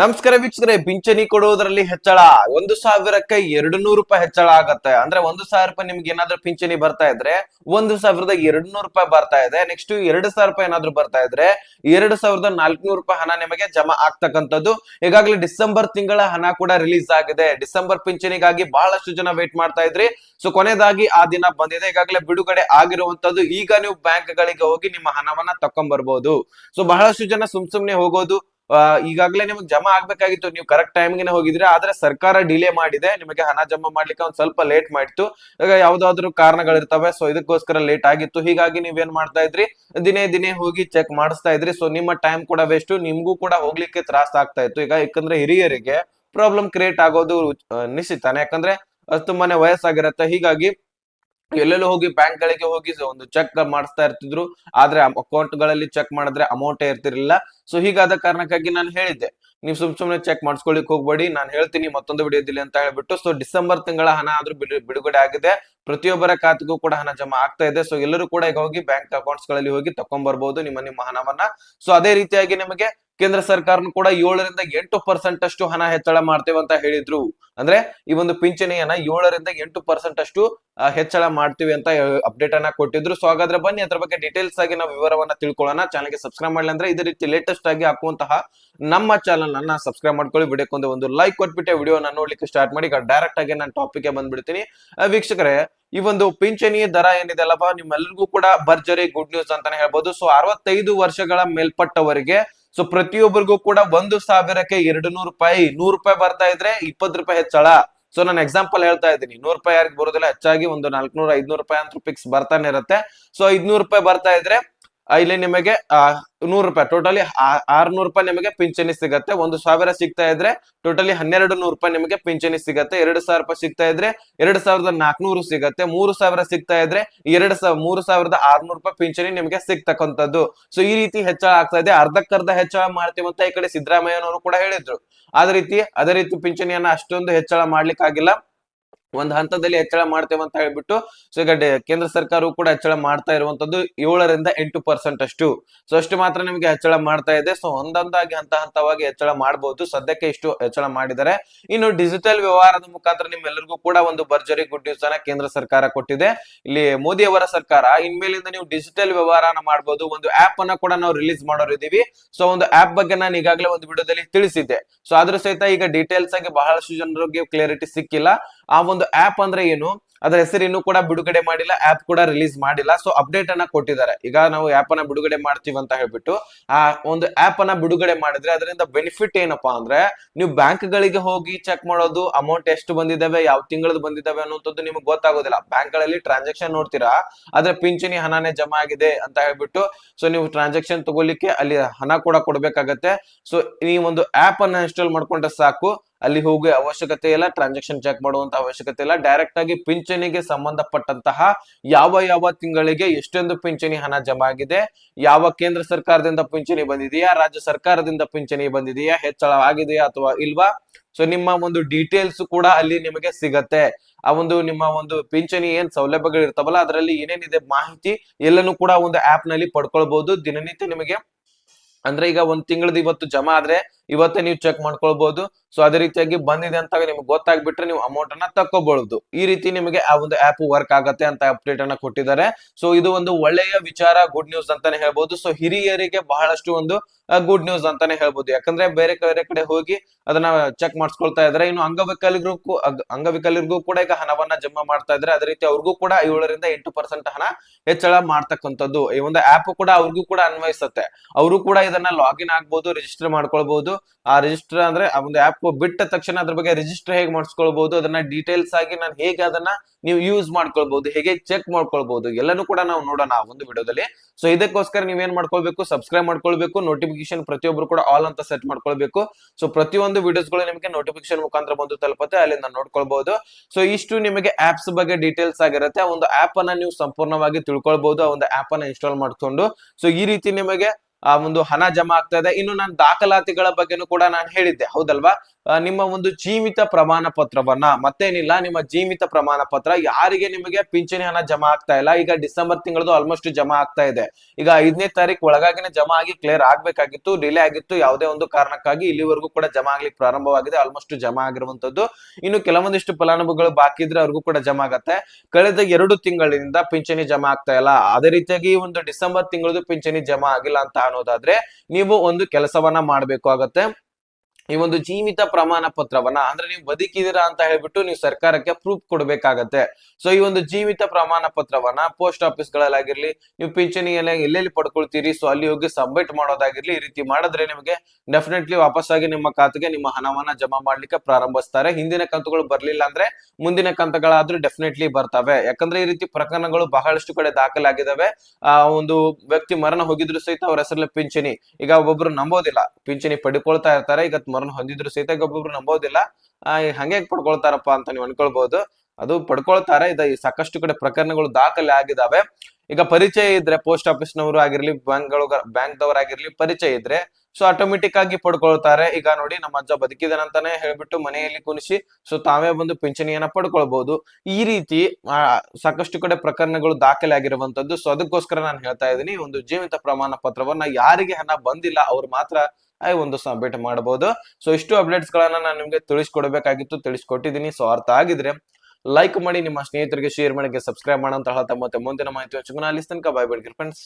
ನಮಸ್ಕಾರ ವೀಕ್ಷಕರೇ, ಪಿಂಚಣಿ ಕೊಡುವುದರಲ್ಲಿ ಹೆಚ್ಚಳ. ಒಂದು ಸಾವಿರಕ್ಕೆ ಎರಡು ನೂರು ರೂಪಾಯಿ ಹೆಚ್ಚಳ ಆಗತ್ತೆ. ಅಂದ್ರೆ ಒಂದು ಸಾವಿರ ರೂಪಾಯಿ ನಿಮ್ಗೆ ಏನಾದ್ರು ಪಿಂಚಣಿ ಬರ್ತಾ ಇದ್ರೆ, ಒಂದು ಸಾವಿರದ ಎರಡು ನೂರು ರೂಪಾಯಿ ಬರ್ತಾ ಇದೆ. ನೆಕ್ಸ್ಟ್ ಎರಡು ಸಾವಿರ ರೂಪಾಯಿ ಏನಾದ್ರು ಬರ್ತಾ ಇದ್ರೆ, ಎರಡು ಸಾವಿರದ ನಾಲ್ಕುನೂರು ರೂಪಾಯಿ ಹಣ ನಿಮಗೆ ಜಮಾ ಆಗ್ತಕ್ಕಂಥದ್ದು. ಈಗಾಗಲೇ ಡಿಸೆಂಬರ್ ತಿಂಗಳ ಹಣ ಕೂಡ ರಿಲೀಸ್ ಆಗಿದೆ. ಡಿಸೆಂಬರ್ ಪಿಂಚಣಿಗಾಗಿ ಬಹಳಷ್ಟು ಜನ ವೇಟ್ ಮಾಡ್ತಾ ಇದ್ರಿ. ಸೊ ಕೊನೆಯದಾಗಿ ಆ ದಿನ ಬಂದಿದೆ. ಈಗಾಗಲೇ ಬಿಡುಗಡೆ ಆಗಿರುವಂತದ್ದು ಈಗ ನೀವು ಬ್ಯಾಂಕ್ ಗಳಿಗೆ ಹೋಗಿ ನಿಮ್ಮ ಹಣವನ್ನ ತಕೊಂಡ್ ಬರ್ಬೋದು. ಸೊ ಬಹಳಷ್ಟು ಜನ ಸುಮ್ ಸುಮ್ನೆ ಹೋಗೋದು ಈಗಾಗಲೇ ನಿಮಗೆ ಜಮಾ ಆಗ್ಬೇಕಾಗಿತ್ತು. ನೀವು ಕರೆಕ್ಟ್ ಟೈಮ್ಗೆ ಹೋಗಿದ್ರೆ ಆದ್ರೆ ಸರ್ಕಾರ ಡಿಲೇ ಮಾಡಿದೆ. ನಿಮಗೆ ಹಣ ಜಮಾ ಮಾಡ್ಲಿಕ್ಕೆ ಒಂದ್ ಸ್ವಲ್ಪ ಲೇಟ್ ಮಾಡಿತ್ತು. ಈಗ ಯಾವ್ದಾದ್ರು ಕಾರಣಗಳಿರ್ತವೆ ಸೊ ಇದಕ್ಕೋಸ್ಕರ ಲೇಟ್ ಆಗಿತ್ತು. ಹೀಗಾಗಿ ನೀವೇನ್ ಮಾಡ್ತಾ ಇದ್ರಿ? ದಿನೇ ದಿನೇ ಹೋಗಿ ಚೆಕ್ ಮಾಡಿಸ್ತಾ ಇದ್ರಿ. ಸೊ ನಿಮ್ಮ ಟೈಮ್ ಕೂಡ ವೇಸ್ಟ್ ನಿಮ್ಗೂ ಕೂಡ ಹೋಗ್ಲಿಕ್ಕೆ ತ್ರಾಸ ಆಗ್ತಾ ಇತ್ತು. ಈಗ ಯಾಕಂದ್ರೆ ಹಿರಿಯರಿಗೆ ಪ್ರಾಬ್ಲಮ್ ಕ್ರಿಯೇಟ್ ಆಗೋದು ನಿಶ್ಚಿತಾನೆ. ಯಾಕಂದ್ರೆ ತುಂಬಾನೇ ವಯಸ್ಸಾಗಿರತ್ತೆ. ಹೀಗಾಗಿ ಎಲ್ಲೆಲ್ಲೂ ಹೋಗಿ ಬ್ಯಾಂಕ್ ಗಳಿಗೆ ಹೋಗಿ ಒಂದು ಚೆಕ್ ಮಾಡಿಸ್ತಾ ಇರ್ತಿದ್ರು. ಆದ್ರೆ ಅಕೌಂಟ್ಗಳಲ್ಲಿ ಚೆಕ್ ಮಾಡಿದ್ರೆ ಅಮೌಂಟ್ ಇರ್ತಿರ್ಲಿಲ್ಲ. ಸೊ ಹೀಗಾದ ಕಾರಣಕ್ಕಾಗಿ ನಾನು ಹೇಳಿದ್ದೆ. ನೀವು ಸುಮ್ ಸುಮ್ನೆ ಚೆಕ್ ಮಾಡಿಸ್ಕೊಳ್ಳಿಕ್ ಹೋಗ್ಬೇಡಿ. ನಾನು ಹೇಳ್ತೀನಿ ಮತ್ತೊಂದು ವಿಡಿಯೋದಲ್ಲಿ ಅಂತ ಹೇಳ್ಬಿಟ್ಟು ಸೊ ಡಿಸೆಂಬರ್ ತಿಂಗಳ ಹಣ ಆದ್ರೂ ಬಿಡು- ಬಿಡುಗಡೆ ಆಗಿದೆ. ಪ್ರತಿಯೊಬ್ಬರ ಖಾತೆಗೂ ಕೂಡ ಹಣ ಜಮಾ ಆಗ್ತಾ ಇದೆ. ಸೊ ಎಲ್ಲರೂ ಕೂಡ ಈಗ ಹೋಗಿ ಬ್ಯಾಂಕ್ ಅಕೌಂಟ್ಸ್ಗಳಲ್ಲಿ ಹೋಗಿ ತಕೊಂಡ್ ಬರ್ಬೋದು ನಿಮ್ಮ ನಿಮ್ಮ ಹಣವನ್ನ. ಸೊ ಅದೇ ರೀತಿಯಾಗಿ ನಿಮಗೆ ಕೇಂದ್ರ ಸರ್ಕಾರನು ಕೂಡ ಏಳರಿಂದ ಎಂಟು ಪರ್ಸೆಂಟ್ ಅಷ್ಟು ಹಣ ಹೆಚ್ಚಳ ಮಾಡ್ತೇವೆ ಅಂತ ಹೇಳಿದ್ರು. ಅಂದ್ರೆ ಈ ಒಂದು ಪಿಂಚಣಿಯನ್ನ ಏಳರಿಂದ ಎಂಟು ಪರ್ಸೆಂಟ್ ಅಷ್ಟು ಹೆಚ್ಚಳ ಮಾಡ್ತೀವಿ ಅಂತ ಅಪ್ಡೇಟ್ ಅನ್ನ ಕೊಟ್ಟಿದ್ರು. ಸೊ ಹಾಗಾದ್ರೆ ಬನ್ನಿ, ಅದ್ರ ಬಗ್ಗೆ ಡೀಟೇಲ್ಸ್ ಆಗಿ ನಾವು ವಿವರವನ್ನ ತಿಳ್ಕೊಳ್ಳೋಣ. ಚಾನಲ್ಗೆ ಸಬ್ಸ್ಕ್ರೈಬ್ ಮಾಡಲಿ ಅಂದ್ರೆ ಇದೇ ರೀತಿ ಲೇಟೆಸ್ಟ್ ಆಗಿ ಹಾಕುವಂತಹ ನಮ್ಮ ಚಾನಲ್ ಅನ್ನ ಸಬ್ಸ್ಕ್ರೈಬ್ ಮಾಡ್ಕೊಳ್ಳಿ. ವಿಡಿಯೋಕ್ಕೊಂದು ಒಂದು ಲೈಕ್ ಕೊಟ್ಬಿಟ್ಟೆ ವಿಡಿಯೋನ ನೋಡ್ಲಿಕ್ಕೆ ಸ್ಟಾರ್ಟ್ ಮಾಡಿ. ಈಗ ಡೈರೆಕ್ಟ್ ಆಗಿ ನಾನು ಟಾಪಿಕ್ ಬಂದ್ಬಿಡ್ತೀನಿ. ವೀಕ್ಷಕರೇ, ಈ ಒಂದು ಪಿಂಚಣಿ ದರ ಏನಿದೆ ನಿಮ್ಮೆಲ್ಲರಿಗೂ ಕೂಡ ಭರ್ಜರಿ ಗುಡ್ ನ್ಯೂಸ್ ಅಂತಾನೆ ಹೇಳ್ಬೋದು. ಸೊ ಅರವತ್ತೈದು ವರ್ಷಗಳ ಮೇಲ್ಪಟ್ಟವರಿಗೆ ಸೊ ಪ್ರತಿಯೊಬ್ಬರಿಗೂ ಕೂಡ ಒಂದು ಸಾವಿರಕ್ಕೆ ಎರಡು ನೂರು ರೂಪಾಯಿ ನೂರು ರೂಪಾಯಿ ಬರ್ತಾ ಇದ್ರೆ ಇಪ್ಪತ್ತು ರೂಪಾಯಿ ಹೆಚ್ಚಳ. ಸೊ ನಾನು ಎಕ್ಸಾಂಪಲ್ ಹೇಳ್ತಾ ಇದ್ದೀನಿ. ನೂರು ರೂಪಾಯಿ ಯಾರಿಗೆ ಬರೋದಿಲ್ಲ, ಹೆಚ್ಚಾಗಿ ಒಂದು ನಾಲ್ಕುನೂರ, ಐದ್ನೂರು ರೂಪಾಯಿ ಅಂತ ಫಿಕ್ಸ್ ಬರ್ತಾನೆ ಇರುತ್ತೆ. ಸೊ ಐದ್ನೂರು ರೂಪಾಯಿ ಬರ್ತಾ ಇದ್ರೆ ಇಲ್ಲಿ ನಿಮಗೆ ನೂರು ರೂಪಾಯಿ ಟೋಟಲಿ ಆರ್ನೂರು ರೂಪಾಯಿ ನಿಮಗೆ ಪಿಂಚಣಿ ಸಿಗತ್ತೆ. ಒಂದು ಸಾವಿರ ಸಿಗ್ತಾ ಇದ್ರೆ ಟೋಟಲಿ ಹನ್ನೆರಡು ನೂರು ರೂಪಾಯಿ ನಿಮಗೆ ಪಿಂಚಣಿ ಸಿಗತ್ತೆ. ಎರಡು ಸಾವಿರ ರೂಪಾಯಿ ಸಿಗ್ತಾ ಇದ್ರೆ, ಎರಡು ಸಾವಿರದ ನಾಲ್ಕುನೂರು ಸಿಗತ್ತೆ. ಮೂರು ಸಾವಿರ ಸಿಗ್ತಾ ಇದ್ರೆ, ಎರಡು ಸಾವಿರ ಮೂರು ಸಾವಿರದ ಆರ್ನೂರು ರೂಪಾಯಿ ಪಿಂಚಣಿ ನಿಮಗೆ ಸಿಗ್ತಕ್ಕಂಥದ್ದು. ಸೊ ಈ ರೀತಿ ಹೆಚ್ಚಳ ಆಗ್ತಾ ಇದೆ. ಅರ್ಧಕ್ಕರ್ಧ ಹೆಚ್ಚಳ ಮಾಡ್ತೀವಿ ಅಂತ ಈ ಕಡೆ ಸಿದ್ದರಾಮಯ್ಯನವರು ಕೂಡ ಹೇಳಿದ್ರು. ಅದೇ ರೀತಿ ಅದೇ ರೀತಿ ಪಿಂಚಣಿಯನ್ನ ಅಷ್ಟೊಂದು ಹೆಚ್ಚಳ ಮಾಡ್ಲಿಕ್ಕೆ ಆಗಿಲ್ಲ ಒಂದ್ ಹಂತದಲ್ಲಿ ಹೆಚ್ಚಳ ಮಾಡ್ತೇವೆ ಅಂತ ಹೇಳ್ಬಿಟ್ಟು, ಸೊ ಈಗ ಕೇಂದ್ರ ಸರ್ಕಾರವು ಕೂಡ ಹೆಚ್ಚಳ ಮಾಡ್ತಾ ಇರುವಂತದ್ದು ಏಳರಿಂದ ಎಂಟು ಪರ್ಸೆಂಟ್ ಅಷ್ಟು. ಸೊ ಅಷ್ಟು ಮಾತ್ರ ನಿಮಗೆ ಹೆಚ್ಚಳ ಮಾಡ್ತಾ ಇದೆ. ಸೊ ಒಂದೊಂದಾಗಿ ಹಂತ ಹಂತವಾಗಿ ಹೆಚ್ಚಳ ಮಾಡಬಹುದು ಸದ್ಯಕ್ಕೆ ಇಷ್ಟು ಹೆಚ್ಚಳ ಮಾಡಿದ್ದಾರೆ. ಇನ್ನು ಡಿಜಿಟಲ್ ವ್ಯವಹಾರದ ಮುಖಾಂತರ ನಿಮ್ಮೆಲ್ಲರಿಗೂ ಕೂಡ ಒಂದು ಭರ್ಜರಿ ಗುಡ್ ನ್ಯೂಸ್ ಅನ್ನ ಕೇಂದ್ರ ಸರ್ಕಾರ ಕೊಟ್ಟಿದೆ. ಇಲ್ಲಿ ಮೋದಿ ಅವರ ಸರ್ಕಾರ, ಇನ್ಮೇಲಿಂದ ನೀವು ಡಿಜಿಟಲ್ ವ್ಯವಹಾರನ ಮಾಡಬಹುದು ಒಂದು ಆಪ್ ಅನ್ನ ಕೂಡ ನಾವು ರಿಲೀಸ್ ಮಾಡೋರಿದ್ದೀವಿ. ಸೊ ಒಂದು ಆಪ್ ಬಗ್ಗೆ ನಾನು ಈಗಾಗಲೇ ಒಂದು ವಿಡಿಯೋದಲ್ಲಿ ತಿಳಿಸಿದ್ದೆ. ಸೊ ಅದ್ರ ಸಹಿತ ಈಗ ಡೀಟೇಲ್ಸ್ ಆಗಿ ಬಹಳಷ್ಟು ಜನರಿಗೆ ಕ್ಲಿಯರಿಟಿ ಸಿಕ್ಕಿಲ್ಲ. ಆ ಒಂದು ಆಪ್ ಅಂದ್ರೆ ಏನು? ಅದರ ಹೆಸರು ಇನ್ನೂ ಕೂಡ ಬಿಡುಗಡೆ ಮಾಡಿಲ್ಲ ಆಪ್ ಕೂಡ ರಿಲೀಸ್ ಮಾಡಿಲ್ಲ. ಸೊ ಅಪ್ಡೇಟ್ ಅನ್ನ ಕೊಟ್ಟಿದ್ದಾರೆ. ಈಗ ನಾವು ಆಪ್ ಅನ್ನ ಬಿಡುಗಡೆ ಮಾಡ್ತೀವಿ ಅಂತ ಹೇಳ್ಬಿಟ್ಟು, ಆ ಒಂದು ಆಪ್ ಅನ್ನ ಬಿಡುಗಡೆ ಮಾಡಿದ್ರೆ ಅದರಿಂದ ಬೆನಿಫಿಟ್ ಏನಪ್ಪಾ ಅಂದ್ರೆ, ನೀವು ಬ್ಯಾಂಕ್ ಗಳಿಗೆ ಹೋಗಿ ಚೆಕ್ ಮಾಡೋದು ಅಮೌಂಟ್ ಎಷ್ಟು ಬಂದಿದ್ದಾವೆ ಯಾವ ತಿಂಗಳದ್ದು ಬಂದಿದ್ದಾವೆ ಅನ್ನೋಂಥದ್ದು ನಿಮ್ಗೆ ಗೊತ್ತಾಗೋದಿಲ್ಲ. ಬ್ಯಾಂಕ್ಗಳಲ್ಲಿ ಟ್ರಾನ್ಸಾಕ್ಷನ್ ನೋಡ್ತೀರಾ, ಆದ್ರೆ ಪಿಂಚಣಿ ಹಣನೇ ಜಮಾ ಆಗಿದೆ ಅಂತ ಹೇಳ್ಬಿಟ್ಟು ಸೊ ನೀವು ಟ್ರಾನ್ಸಾಕ್ಷನ್ ತಗೋಲಿಕ್ಕೆ ಅಲ್ಲಿ ಹಣ ಕೂಡ ಕೊಡ್ಬೇಕಾಗತ್ತೆ. ಸೊ ಈ ಒಂದು ಆಪ್ ಅನ್ನ ಇನ್ಸ್ಟಾಲ್ ಮಾಡ್ಕೊಂಡ್ರೆ ಸಾಕು. ಅಲ್ಲಿ ಹೋಗಿ ಅವಶ್ಯಕತೆ ಇಲ್ಲ ಟ್ರಾನ್ಸಾಕ್ಷನ್ ಚೆಕ್ ಮಾಡುವಂತ ಅವಶ್ಯಕತೆ ಇಲ್ಲ. ಡೈರೆಕ್ಟ್ ಆಗಿ ಪಿಂಚಣಿಗೆ ಸಂಬಂಧಪಟ್ಟಂತಹ ಯಾವ ಯಾವ ತಿಂಗಳಿಗೆ ಎಷ್ಟೊಂದು ಪಿಂಚಣಿ ಹಣ ಜಮಾ ಆಗಿದೆ, ಯಾವ ಕೇಂದ್ರ ಸರ್ಕಾರದಿಂದ ಪಿಂಚಣಿ ಬಂದಿದೆಯಾ, ರಾಜ್ಯ ಸರ್ಕಾರದಿಂದ ಪಿಂಚಣಿ ಬಂದಿದೆಯಾ, ಹೆಚ್ಚಳ ಆಗಿದೆಯಾ ಅಥವಾ ಇಲ್ವಾ? ಸೊ ನಿಮ್ಮ ಒಂದು ಡೀಟೇಲ್ಸ್ ಕೂಡ ಅಲ್ಲಿ ನಿಮಗೆ ಸಿಗತ್ತೆ. ಆ ಒಂದು ನಿಮ್ಮ ಒಂದು ಪಿಂಚಣಿ ಏನ್ ಸೌಲಭ್ಯಗಳು ಇರ್ತಾವಲ್ಲ, ಅದರಲ್ಲಿ ಏನೇನಿದೆ ಮಾಹಿತಿ ಎಲ್ಲನೂ ಕೂಡ ಒಂದು ಆಪ್ನಲ್ಲಿ ಪಡ್ಕೊಳ್ಬಹುದು ದಿನನಿತ್ಯ ನಿಮಗೆ, ಅಂದ್ರೆ ಈಗ ಒಂದ್ ತಿಂಗಳದ ಇವತ್ತು ಜಮಾ ಆದ್ರೆ ಇವತ್ತೇ ನೀವು ಚೆಕ್ ಮಾಡ್ಕೊಳ್ಬಹುದು ಸೊ ಅದೇ ರೀತಿಯಾಗಿ ಬಂದಿದೆ ಅಂತ ನಿಮ್ಗೆ ಗೊತ್ತಾಗ್ಬಿಟ್ರೆ ನೀವು ಅಮೌಂಟ್ ಅನ್ನ ತಕ್ಕೋಬಹುದು ಈ ರೀತಿ ನಿಮಗೆ ಆ ಒಂದು ಆಪ್ ವರ್ಕ್ ಆಗತ್ತೆ ಅಂತ ಅಪ್ಡೇಟ್ ಅನ್ನ ಕೊಟ್ಟಿದ್ದಾರೆ. ಸೊ ಇದು ಒಂದು ಒಳ್ಳೆಯ ವಿಚಾರ ಗುಡ್ ನ್ಯೂಸ್ ಅಂತಾನೆ ಹೇಳ್ಬಹುದು ಸೊ ಹಿರಿಯರಿಗೆ ಬಹಳಷ್ಟು ಒಂದು ಗುಡ್ ನ್ಯೂಸ್ ಅಂತಾನೆ ಹೇಳ್ಬಹುದು ಯಾಕಂದ್ರೆ ಬೇರೆ ಬೇರೆ ಕಡೆ ಹೋಗಿ ಅದನ್ನ ಚೆಕ್ ಮಾಡಿಸ್ಕೊಳ್ತಾ ಇದ್ದಾರೆ. ಇನ್ನು ಅಂಗವಿಕಲರಿಗೂ ಅಂಗವಿಕಲರಿಗೂ ಕೂಡ ಈಗ ಹಣವನ್ನ ಜಮಾ ಮಾಡ್ತಾ ಇದ್ರೆ ಅದೇ ರೀತಿ ಅವ್ರಿಗೂ ಕೂಡ ಏಳರಿಂದ ಎಂಟು ಪರ್ಸೆಂಟ್ ಹಣ ಹೆಚ್ಚಳ ಮಾಡ್ತಕ್ಕಂಥದ್ದು. ಈ ಒಂದು ಆಪ್ ಕೂಡ ಅವ್ರಿಗೂ ಕೂಡ ಅನ್ವಯಿಸುತ್ತೆ. ಅವರು ಕೂಡ ಇದನ್ನ ಲಾಗಿನ್ ಆಗ್ಬಹುದು ರಿಜಿಸ್ಟರ್ ಮಾಡ್ಕೊಳ್ಬಹುದು ಆ ರಿಜಿಸ್ಟರ್ ಅಂದ್ರೆ ಆ ಒಂದು ಆಪ್ ಬಿಟ್ಟ ತಕ್ಷಣ ಅದ್ರ ಬಗ್ಗೆ ರಿಜಿಸ್ಟರ್ ಹೇಗೆ ಮಾಡಿಸ್ಕೊಳ್ಬಹುದು ಅದನ್ನ ಡೀಟೇಲ್ಸ್ ಆಗಿ ನಾನು ಹೇಗೆ ಅದನ್ನ ನೀವು ಯೂಸ್ ಮಾಡ್ಕೊಳ್ಬಹುದು ಹೇಗೆ ಚೆಕ್ ಮಾಡ್ಕೊಳ್ಬಹುದು ಎಲ್ಲನೂ ಕೂಡ ನಾವು ನೋಡೋಣ ಒಂದು ವಿಡಿಯೋದಲ್ಲಿ. ಸೊ ಇದಕ್ಕೋಸ್ಕರ ನೀವೇನ್ ಮಾಡ್ಕೊಳ್ಬೇಕು ಸಬ್ಸ್ಕ್ರೈಬ್ ಮಾಡ್ಕೊಳ್ಬೇಕು ನೋಟಿಫಿಕೇಶನ್ ಪ್ರತಿಯೊಬ್ರು ಕೂಡ ಆಲ್ ಅಂತ ಸೆಟ್ ಮಾಡ್ಕೊಳ್ಬೇಕು. ಸೊ ಪ್ರತಿಯೊಂದು ವಿಡಿಯೋಸ್ಗಳು ನಿಮಗೆ ನೋಟಿಫಿಕೇಶನ್ ಮುಖಾಂತರ ಬಂದು ತಲುಪುತ್ತೆ, ಅಲ್ಲಿಂದ ನೋಡ್ಕೊಳ್ಬಹುದು ಸೊ ಇಷ್ಟು ನಿಮಗೆ ಆಪ್ಸ್ ಬಗ್ಗೆ ಡೀಟೇಲ್ಸ್ ಆಗಿರುತ್ತೆ ಒಂದು ಆಪ್ ಅನ್ನ ನೀವು ಸಂಪೂರ್ಣವಾಗಿ ತಿಳ್ಕೊಳ್ಬಹುದು ಆ ಒಂದು ಆಪ್ ಅನ್ನ ಇನ್ಸ್ಟಾಲ್ ಮಾಡ್ಕೊಂಡು. ಸೊ ಈ ರೀತಿ ನಿಮಗೆ ಆ ಒಂದು ಹಣ ಜಮಾ ಆಗ್ತಾ ಇದೆ. ಇನ್ನು ನಾನು ದಾಖಲಾತಿಗಳ ಬಗ್ಗೆನೂ ಕೂಡ ನಾನು ಹೇಳಿದ್ದೆ. ಹೌದಲ್ವಾ? ನಿಮ್ಮ ಒಂದು ಜೀವಿತ ಪ್ರಮಾಣ ಪತ್ರವನ್ನ, ಮತ್ತೇನಿಲ್ಲ, ನಿಮ್ಮ ಜೀವಿತ ಪ್ರಮಾಣ ಪತ್ರ, ಯಾರಿಗೆ ನಿಮಗೆ ಪಿಂಚಣಿ ಹಣ ಜಮಾ ಆಗ್ತಾ ಇಲ್ಲ? ಈಗ ಡಿಸೆಂಬರ್ ತಿಂಗಳದು ಆಲ್ಮೋಸ್ಟ್ ಜಮಾ ಆಗ್ತಾ ಇದೆ. ಈಗ ಐದನೇ ತಾರೀಕು ಒಳಗಾಗಿನ ಜಮಾ ಆಗಿ ಕ್ಲಿಯರ್ ಆಗ್ಬೇಕಾಗಿತ್ತು ಡಿಲೇ ಆಗಿತ್ತು, ಯಾವುದೇ ಒಂದು ಕಾರಣಕ್ಕಾಗಿ ಇಲ್ಲಿವರೆಗೂ ಕೂಡ ಜಮಾ ಆಗ್ಲಿಕ್ಕೆ ಪ್ರಾರಂಭವಾಗಿದೆ ಆಲ್ಮೋಸ್ಟ್ ಜಮಾ ಆಗಿರುವಂತದ್ದು. ಇನ್ನು ಕೆಲವೊಂದಿಷ್ಟು ಫಲಾನುಭವಿಗಳು ಬಾಕಿ ಇದ್ರೆ ಅವ್ರಿಗೂ ಕೂಡ ಜಮಾ ಆಗತ್ತೆ. ಕಳೆದ ಎರಡು ತಿಂಗಳಿನಿಂದ ಪಿಂಚಣಿ ಜಮಾ ಆಗ್ತಾ ಇಲ್ಲ. ಅದೇ ರೀತಿಯಾಗಿ ಒಂದು ಡಿಸೆಂಬರ್ ತಿಂಗಳದು ಪಿಂಚಣಿ ಜಮಾ ಆಗಿಲ್ಲ ಅಂತ ಅನ್ನೋದಾದ್ರೆ ನೀವು ಒಂದು ಕೆಲಸವನ್ನ ಮಾಡ್ಬೇಕು ಆಗತ್ತೆ. ಈ ಒಂದು ಜೀವಿತ ಪ್ರಮಾಣ ಪತ್ರವನ್ನ, ಅಂದ್ರೆ ನೀವು ಬದುಕಿದೀರಾ ಅಂತ ಹೇಳ್ಬಿಟ್ಟು ನೀವು ಸರ್ಕಾರಕ್ಕೆ ಪ್ರೂಫ್ ಕೊಡ್ಬೇಕಾಗತ್ತೆ. ಸೊ ಈ ಒಂದು ಜೀವಿತ ಪ್ರಮಾಣ ಪತ್ರವನ್ನ ಪೋಸ್ಟ್ ಆಫೀಸ್ ಗಳಲ್ಲಾಗಿರ್ಲಿ, ನೀವು ಪಿಂಚಣಿ ಎಲ್ಲ ಎಲ್ಲೆಲ್ಲಿ ಪಡ್ಕೊಳ್ತೀರಿ? ಸೊ ಅಲ್ಲಿ ಹೋಗಿ ಸಬ್ಮಿಟ್ ಮಾಡೋದಾಗಿರ್ಲಿ, ಈ ರೀತಿ ಮಾಡಿದ್ರೆ ನಿಮಗೆ ಡೆಫಿನೆಟ್ಲಿ ವಾಪಸ್ಸಾಗಿ ನಿಮ್ಮ ಖಾತೆಗೆ ನಿಮ್ಮ ಹಣವನ್ನ ಜಮಾ ಮಾಡ್ಲಿಕ್ಕೆ ಪ್ರಾರಂಭಿಸ್ತಾರೆ. ಹಿಂದಿನ ಕಂತುಗಳು ಬರ್ಲಿಲ್ಲ ಅಂದ್ರೆ ಮುಂದಿನ ಕಂತುಗಳಾದ್ರೂ ಡೆಫಿನೆಟ್ಲಿ ಬರ್ತವೆ. ಯಾಕಂದ್ರೆ ಈ ರೀತಿ ಪ್ರಕರಣಗಳು ಬಹಳಷ್ಟು ಕಡೆ ದಾಖಲಾಗಿದ್ದಾವೆ ಆ, ಒಂದು ವ್ಯಕ್ತಿ ಮರಣ ಹೋಗಿದ್ರು ಸಹಿತ ಅವ್ರ ಹೆಸರಲ್ಲಿ ಪಿಂಚಣಿ. ಈಗ ಒಬ್ಬೊಬ್ರು ನಂಬೋದಿಲ್ಲ. ಪಿಂಚಣಿ ಪಡ್ಕೊಳ್ತಾ ಇರ್ತಾರೆ. ಈಗ ಮರಣ ಹೊಂದಿದ್ರು ಸಹಿತ ಒಬ್ಬೊಬ್ರು ನಂಬೋದಿಲ್ಲ. ಆ, ಹಂಗೆ ಪಡ್ಕೊಳ್ತಾರಪ್ಪ ಅಂತ ನೀವು ಅನ್ಕೊಳ್ಬಹುದು ಅದು ಪಡ್ಕೊಳ್ತಾರೆ. ಇದ ಸಾಕಷ್ಟು ಕಡೆ ಪ್ರಕರಣಗಳು ದಾಖಲೆ ಆಗಿದಾವೆ. ಈಗ ಪರಿಚಯ ಇದ್ರೆ ಪೋಸ್ಟ್ ಆಫೀಸ್ನವರು ಆಗಿರ್ಲಿ ಬ್ಯಾಂಕ್ಗಳು ಬ್ಯಾಂಕ್ದವರಾಗಿರ್ಲಿ ಪರಿಚಯ ಇದ್ರೆ ಸೊ ಆಟೋಮೆಟಿಕ್ ಆಗಿ ಪಡ್ಕೊಳ್ತಾರೆ. ಈಗ ನೋಡಿ, ನಮ್ಮ ಅಜ್ಜ ಬದುಕಿದನಂತಾನೆ ಹೇಳ್ಬಿಟ್ಟು ಮನೆಯಲ್ಲಿ ಕುಣಿಸಿ ಸೊ ತಾವೇ ಬಂದು ಪಿಂಚಣಿಯನ್ನ ಪಡ್ಕೊಳ್ಬಹುದು ಈ ರೀತಿ ಸಾಕಷ್ಟು ಕಡೆ ಪ್ರಕರಣಗಳು ದಾಖಲೆ ಆಗಿರುವಂತದ್ದು. ಸೊ ಅದಕ್ಕೋಸ್ಕರ ನಾನು ಹೇಳ್ತಾ ಇದ್ದೀನಿ ಒಂದು ಜೀವಿತ ಪ್ರಮಾಣ ಪತ್ರವನ್ನ ಯಾರಿಗೆ ಹಣ ಬಂದಿಲ್ಲ, ಅವ್ರು ಮಾತ್ರ ಒಂದು ಸಬ್ಮಿಟ್ ಮಾಡಬಹುದು ಸೊ ಇಷ್ಟು ಅಪ್ಡೇಟ್ಸ್ ಗಳನ್ನ ನಾನು ನಿಮ್ಗೆ ತಿಳಿಸ್ಕೊಡ್ಬೇಕಾಗಿತ್ತು, ತಿಳಿಸ್ಕೊಟ್ಟಿದ್ದೀನಿ. ಸೊ ಅರ್ಥ ಆಗಿದ್ರೆ ಲೈಕ್ ಮಾಡಿ, ನಿಮ್ಮ ಸ್ನೇಹಿತರಿಗೆ ಶೇರ್ ಮಾಡಿ, ಸಬ್ಸ್ಕ್ರೈಬ್ ಮಾಡಂತ ಹೇಳ್ತಾ ಮತ್ತೆ ಮುಂದಿನ ಮಾಹಿತಿ ಅಲ್ಲಿ ತನಕ ಬಾಯ್ ಫ್ರೆಂಡ್ಸ್